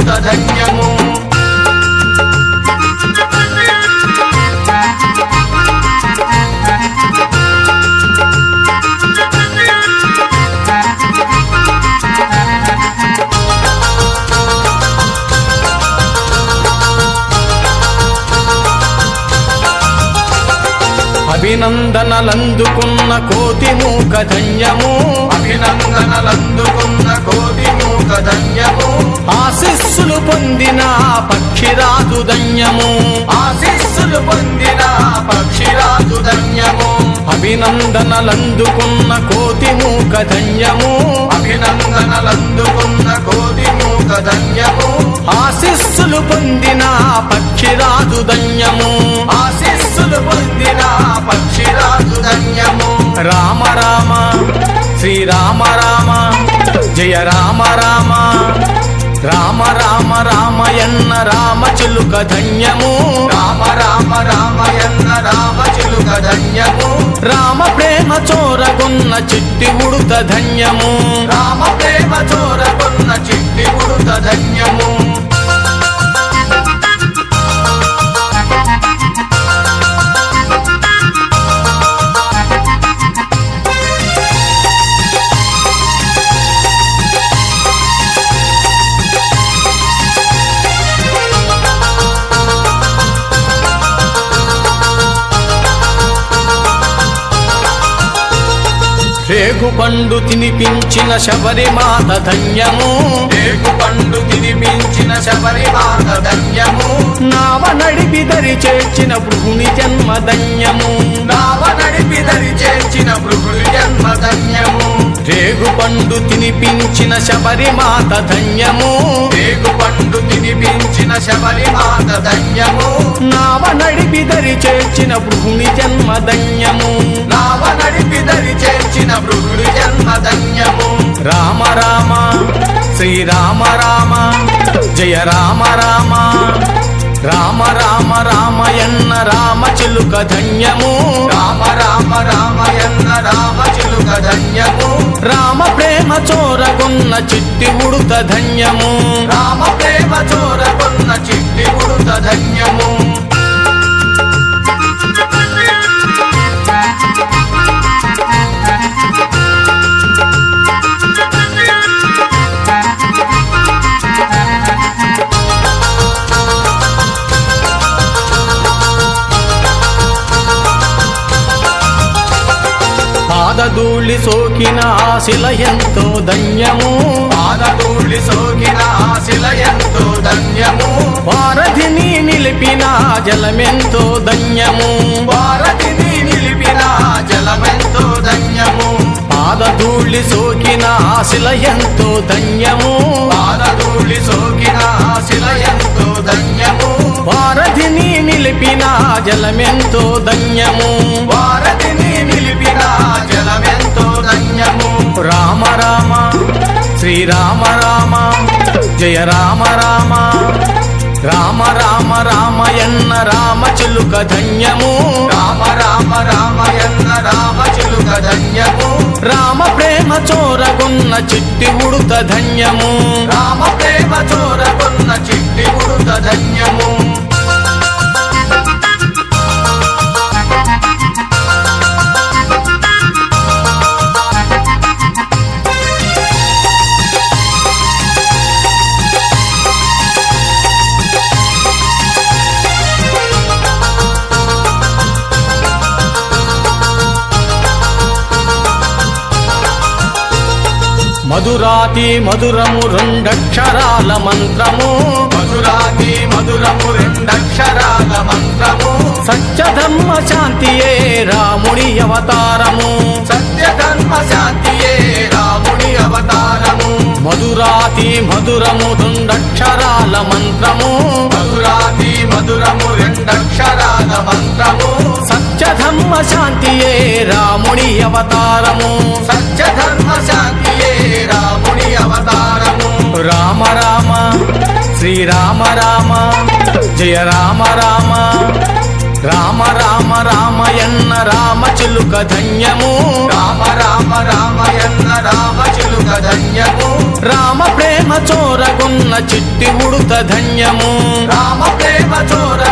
ధన్యము అభినందనలందుకున్న కోతి మూక ధన్యము. అభినందనలందుకున్న కోటి మూక ధన్యము. ఆశిస్సులు పొందిన పక్షిరాజు ధన్యము. ఆశీస్సులు పొందిన పక్షిరాజు ధన్యము. అభినందనలందుకున్న కోతి మూక ధన్యము. అభినందనలందుకున్న కోటి మూక ధన్యము. ఆశిస్సులు పొందిన పక్షిరాజు ధన్యము. ఆశీస్సులు పొందిన రామయన్న రామ చిలుక ధన్యము. రామ రామ రామయన్న రామ చిలుక ధన్యము రామ ప్రేమ చోరగొన్న చిట్టి ఉడుత ధన్యము. రామ ప్రేమ చోరకున్న చిట్టి ఉడుత ధన్యము. రేగు పండు తినిపించిన శబరిమాత ధన్యము. రేగు పండు తినిపించిన శబరిమాత ధన్యము. నావ నడిపి దరి చేర్చిన భృగుని జన్మ ధన్యము. నావ నడిపి దరి చేర్చిన భృగుడి జన్మ ధన్యము. రేగు పండు తినిపించిన శబరిమాత ధన్యము. రేగు పండు తినిపించిన శబరిమాత ధన్యము. నావ నడిపి దరి చేర్చిన భృగుని జన్మ ధన్యము. నావ నడిపి దరి చేర్చిన భృగుడి జన్మ ధన్యము. రామ రామ శ్రీరామ రామ జయ రామ రామ. రామ రామ రామయన్న రామ చిలుక ధన్యము. రామ రామ రామయన్న రామ చిలుక ధన్యము. రామ ప్రేమ చోరగొన్న చిట్టి ఉడుత ధన్యము. రామ ప్రేమ చోరకున్న చిట్టి ఉడుత ధన్యము. పాదధూళి సోకిన ఆశిల ఎంతో ధన్యము. పాదధూళి సోకిన ఆశిల ఎంతో ధన్యము. వారధిని నిలిపిన జలమెంతో ధన్యము. భారతిని నిలిపిన జలమెంతో ధన్యము. పాదధూళి సోకిన ఆశిల ఎంతో ధన్యము. పాదధూళి సోకిన ఆశిల ఎంతో ధన్యము. వారధిని నిలిపిన జలమెంతో ధన్యము. భారతిని నిలిపిన ధన్యము రామ రామ శ్రీరామ రామ జయ రామ రామ రామ రామ రామయన్న రామ చిలుక ధన్యము రామ రామ రామయన్న రామ చిలుక ధన్యము రామ ప్రేమ చోరగున్న చిట్టి ఉడుత ధన్యము రామ ప్రేమ చోరగున్న చిట్టి ఉడుత ధన్యము. మధురాతి మధురము రెండక్షరాల మంత్రము. మధురాతి మధురము రెండక్షరాల మంత్రము. సత్యధర్మ శాంతియే రాముని అవతారము. సత్య ధర్మ శాంతియే రాముని అవతారము. మధురాతి మధురము దుండక్షరాల మంత్రము. మధురాతి మధురము మంత్రము సత్యధర్మ శాంతియే రాముని అవతారము. సత్య ధర్మ శాంతియే రాముని అవతారము. రామ రామ శ్రీరామ రామ జయ రామ రామ రామ రామ రామయన్న రామ చిలుక ధన్యము. రామ రామ రామయన్న రామ చిలుక ధన్యము. రామ ప్రేమ చోరగున్న చిట్టి ఉడుత ధన్యము. రామ ప్రేమ చోరకున్న ఉడుత